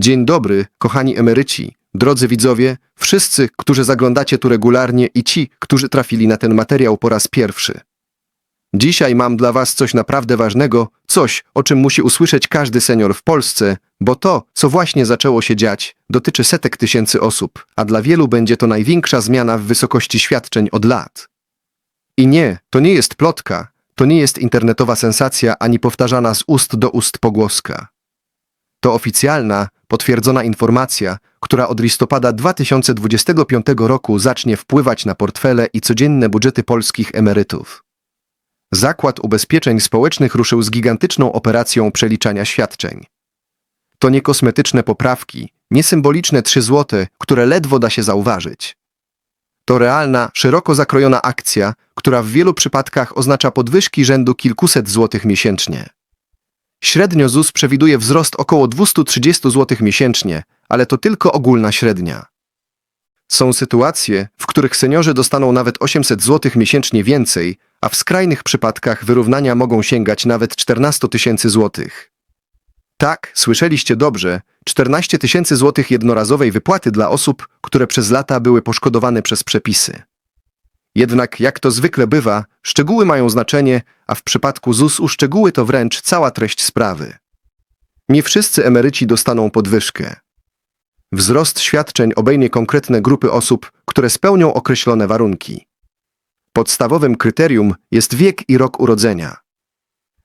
Dzień dobry, kochani emeryci, drodzy widzowie, wszyscy, którzy zaglądacie tu regularnie i ci, którzy trafili na ten materiał po raz pierwszy. Dzisiaj mam dla Was coś naprawdę ważnego, coś, o czym musi usłyszeć każdy senior w Polsce, bo to, co właśnie zaczęło się dziać, dotyczy setek tysięcy osób, a dla wielu będzie to największa zmiana w wysokości świadczeń od lat. I nie, to nie jest plotka, to nie jest internetowa sensacja ani powtarzana z ust do ust pogłoska. To oficjalna, potwierdzona informacja, która od listopada 2025 roku zacznie wpływać na portfele i codzienne budżety polskich emerytów. Zakład Ubezpieczeń Społecznych ruszył z gigantyczną operacją przeliczania świadczeń. To nie kosmetyczne poprawki, nie symboliczne 3 złote, które ledwo da się zauważyć. To realna, szeroko zakrojona akcja, która w wielu przypadkach oznacza podwyżki rzędu kilkuset złotych miesięcznie. Średnio ZUS przewiduje wzrost około 230 zł miesięcznie, ale to tylko ogólna średnia. Są sytuacje, w których seniorzy dostaną nawet 800 zł miesięcznie więcej, a w skrajnych przypadkach wyrównania mogą sięgać nawet 14 tysięcy złotych. Tak, słyszeliście dobrze, 14 tysięcy złotych jednorazowej wypłaty dla osób, które przez lata były poszkodowane przez przepisy. Jednak, jak to zwykle bywa, szczegóły mają znaczenie, a w przypadku ZUS-u szczegóły to wręcz cała treść sprawy. Nie wszyscy emeryci dostaną podwyżkę. Wzrost świadczeń obejmie konkretne grupy osób, które spełnią określone warunki. Podstawowym kryterium jest wiek i rok urodzenia.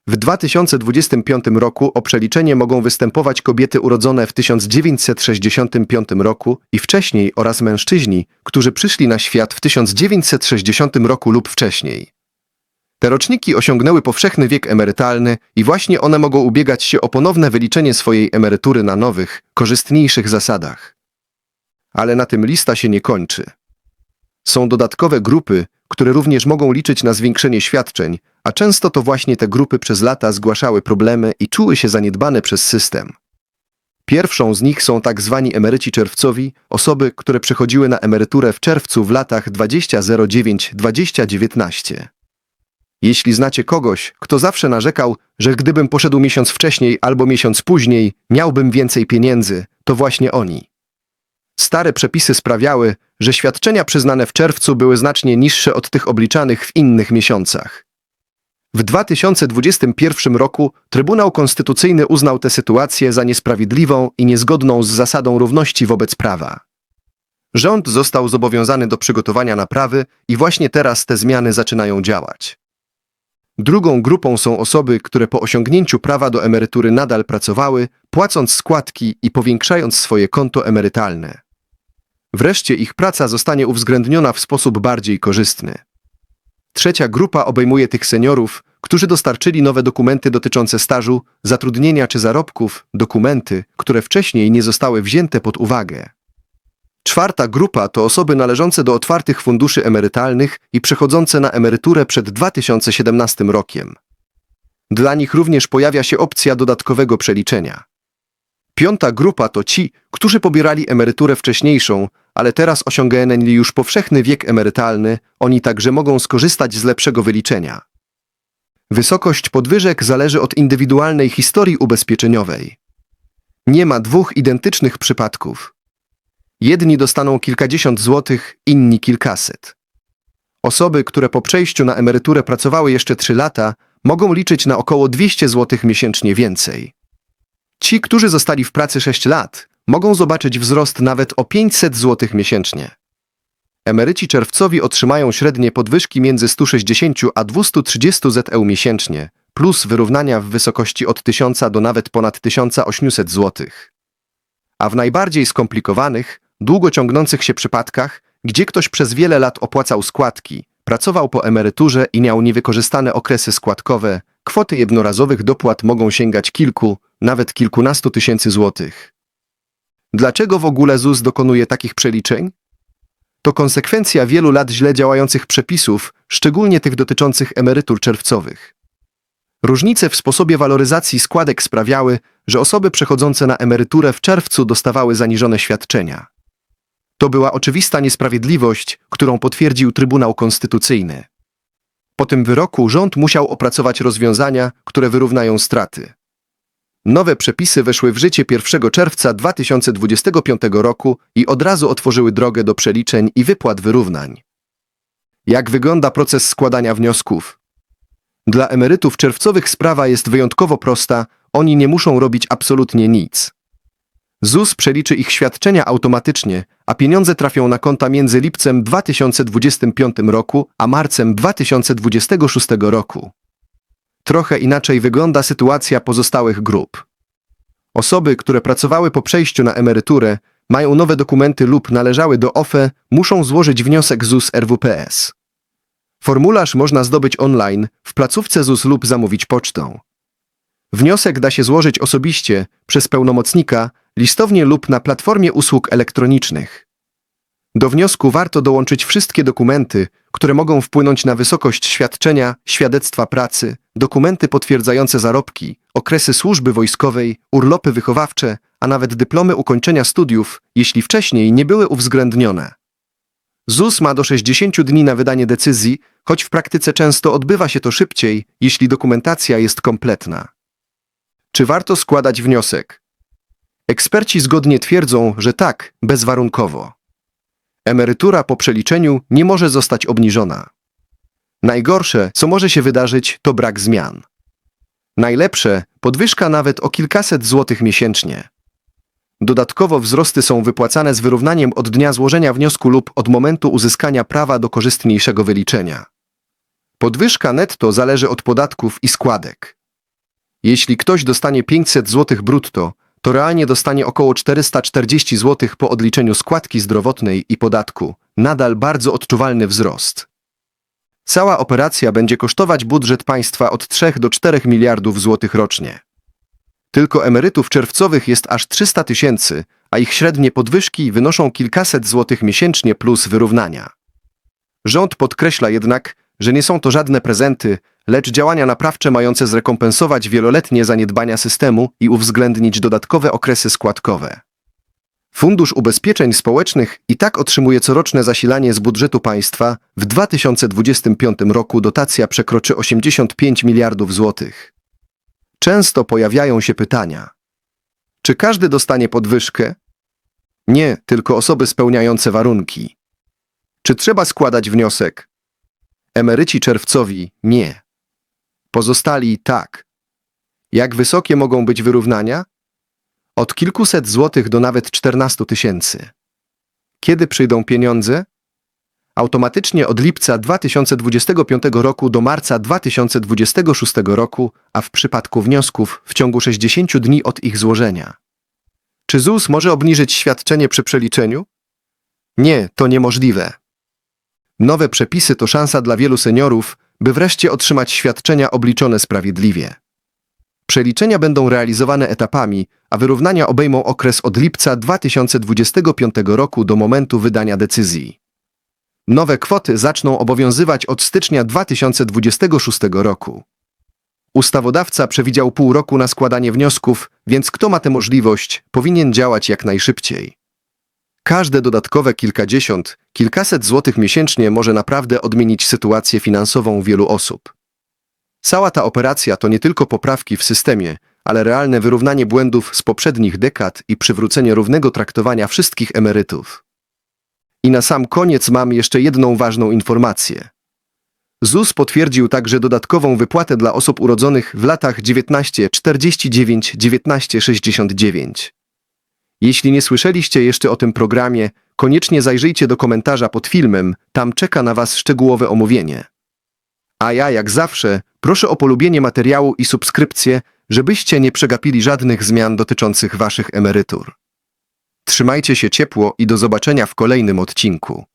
W 2025 roku o przeliczenie mogą występować kobiety urodzone w 1965 roku i wcześniej oraz mężczyźni, którzy przyszli na świat w 1960 roku lub wcześniej. Te roczniki osiągnęły powszechny wiek emerytalny i właśnie one mogą ubiegać się o ponowne wyliczenie swojej emerytury na nowych, korzystniejszych zasadach. Ale na tym lista się nie kończy. Są dodatkowe grupy, które również mogą liczyć na zwiększenie świadczeń, a często to właśnie te grupy przez lata zgłaszały problemy i czuły się zaniedbane przez system. Pierwszą z nich są tak zwani emeryci czerwcowi, osoby, które przechodziły na emeryturę w czerwcu w latach 2009-2019. Jeśli znacie kogoś, kto zawsze narzekał, że gdybym poszedł miesiąc wcześniej albo miesiąc później, miałbym więcej pieniędzy, to właśnie oni. Stare przepisy sprawiały, że świadczenia przyznane w czerwcu były znacznie niższe od tych obliczanych w innych miesiącach. W 2021 roku Trybunał Konstytucyjny uznał tę sytuację za niesprawiedliwą i niezgodną z zasadą równości wobec prawa. Rząd został zobowiązany do przygotowania naprawy i właśnie teraz te zmiany zaczynają działać. Drugą grupą są osoby, które po osiągnięciu prawa do emerytury nadal pracowały, płacąc składki i powiększając swoje konto emerytalne. Wreszcie ich praca zostanie uwzględniona w sposób bardziej korzystny. Trzecia grupa obejmuje tych seniorów, którzy dostarczyli nowe dokumenty dotyczące stażu, zatrudnienia czy zarobków, dokumenty, które wcześniej nie zostały wzięte pod uwagę. Czwarta grupa to osoby należące do otwartych funduszy emerytalnych i przechodzące na emeryturę przed 2017 rokiem. Dla nich również pojawia się opcja dodatkowego przeliczenia. Piąta grupa to ci, którzy pobierali emeryturę wcześniejszą, ale teraz osiągnęli już powszechny wiek emerytalny, oni także mogą skorzystać z lepszego wyliczenia. Wysokość podwyżek zależy od indywidualnej historii ubezpieczeniowej. Nie ma dwóch identycznych przypadków. Jedni dostaną kilkadziesiąt złotych, inni kilkaset. Osoby, które po przejściu na emeryturę pracowały jeszcze trzy lata, mogą liczyć na około 200 złotych miesięcznie więcej. Ci, którzy zostali w pracy 6 lat, mogą zobaczyć wzrost nawet o 500 zł miesięcznie. Emeryci czerwcowi otrzymają średnie podwyżki między 160 a 230 ZEU miesięcznie, plus wyrównania w wysokości od 1000 do nawet ponad 1800 zł. A w najbardziej skomplikowanych, długo ciągnących się przypadkach, gdzie ktoś przez wiele lat opłacał składki, pracował po emeryturze i miał niewykorzystane okresy składkowe, kwoty jednorazowych dopłat mogą sięgać kilku, nawet kilkunastu tysięcy złotych. Dlaczego w ogóle ZUS dokonuje takich przeliczeń? To konsekwencja wielu lat źle działających przepisów, szczególnie tych dotyczących emerytur czerwcowych. Różnice w sposobie waloryzacji składek sprawiały, że osoby przechodzące na emeryturę w czerwcu dostawały zaniżone świadczenia. To była oczywista niesprawiedliwość, którą potwierdził Trybunał Konstytucyjny. Po tym wyroku rząd musiał opracować rozwiązania, które wyrównają straty. Nowe przepisy weszły w życie 1 czerwca 2025 roku i od razu otworzyły drogę do przeliczeń i wypłat wyrównań. Jak wygląda proces składania wniosków? Dla emerytów czerwcowych sprawa jest wyjątkowo prosta, oni nie muszą robić absolutnie nic. ZUS przeliczy ich świadczenia automatycznie, a pieniądze trafią na konta między lipcem 2025 roku a marcem 2026 roku. Trochę inaczej wygląda sytuacja pozostałych grup. Osoby, które pracowały po przejściu na emeryturę, mają nowe dokumenty lub należały do OFE, muszą złożyć wniosek ZUS RWPS. Formularz można zdobyć online, w placówce ZUS lub zamówić pocztą. Wniosek da się złożyć osobiście, przez pełnomocnika, listownie lub na platformie usług elektronicznych. Do wniosku warto dołączyć wszystkie dokumenty, które mogą wpłynąć na wysokość świadczenia, świadectwa pracy, dokumenty potwierdzające zarobki, okresy służby wojskowej, urlopy wychowawcze, a nawet dyplomy ukończenia studiów, jeśli wcześniej nie były uwzględnione. ZUS ma do 60 dni na wydanie decyzji, choć w praktyce często odbywa się to szybciej, jeśli dokumentacja jest kompletna. Czy warto składać wniosek? Eksperci zgodnie twierdzą, że tak, bezwarunkowo. Emerytura po przeliczeniu nie może zostać obniżona. Najgorsze, co może się wydarzyć, to brak zmian. Najlepsze, podwyżka nawet o kilkaset złotych miesięcznie. Dodatkowo wzrosty są wypłacane z wyrównaniem od dnia złożenia wniosku lub od momentu uzyskania prawa do korzystniejszego wyliczenia. Podwyżka netto zależy od podatków i składek. Jeśli ktoś dostanie 500 zł brutto, to realnie dostanie około 440 zł po odliczeniu składki zdrowotnej i podatku. Nadal bardzo odczuwalny wzrost. Cała operacja będzie kosztować budżet państwa od 3 do 4 miliardów złotych rocznie. Tylko emerytów czerwcowych jest aż 300 tysięcy, a ich średnie podwyżki wynoszą kilkaset złotych miesięcznie plus wyrównania. Rząd podkreśla jednak, że nie są to żadne prezenty, lecz działania naprawcze mające zrekompensować wieloletnie zaniedbania systemu i uwzględnić dodatkowe okresy składkowe. Fundusz Ubezpieczeń Społecznych i tak otrzymuje coroczne zasilanie z budżetu państwa. W 2025 roku dotacja przekroczy 85 miliardów złotych. Często pojawiają się pytania: czy każdy dostanie podwyżkę? Nie, tylko osoby spełniające warunki. Czy trzeba składać wniosek? Emeryci czerwcowi nie. Pozostali tak. Jak wysokie mogą być wyrównania? Od kilkuset złotych do nawet 14 tysięcy. Kiedy przyjdą pieniądze? Automatycznie od lipca 2025 roku do marca 2026 roku, a w przypadku wniosków w ciągu 60 dni od ich złożenia. Czy ZUS może obniżyć świadczenie przy przeliczeniu? Nie, to niemożliwe. Nowe przepisy to szansa dla wielu seniorów, by wreszcie otrzymać świadczenia obliczone sprawiedliwie. Przeliczenia będą realizowane etapami, a wyrównania obejmą okres od lipca 2025 roku do momentu wydania decyzji. Nowe kwoty zaczną obowiązywać od stycznia 2026 roku. Ustawodawca przewidział pół roku na składanie wniosków, więc kto ma tę możliwość, powinien działać jak najszybciej. Każde dodatkowe kilkadziesiąt, kilkaset złotych miesięcznie może naprawdę odmienić sytuację finansową wielu osób. Cała ta operacja to nie tylko poprawki w systemie, ale realne wyrównanie błędów z poprzednich dekad i przywrócenie równego traktowania wszystkich emerytów. I na sam koniec mam jeszcze jedną ważną informację. ZUS potwierdził także dodatkową wypłatę dla osób urodzonych w latach 1949-1969. Jeśli nie słyszeliście jeszcze o tym programie, koniecznie zajrzyjcie do komentarza pod filmem, tam czeka na Was szczegółowe omówienie. A ja, jak zawsze, proszę o polubienie materiału i subskrypcję, żebyście nie przegapili żadnych zmian dotyczących Waszych emerytur. Trzymajcie się ciepło i do zobaczenia w kolejnym odcinku.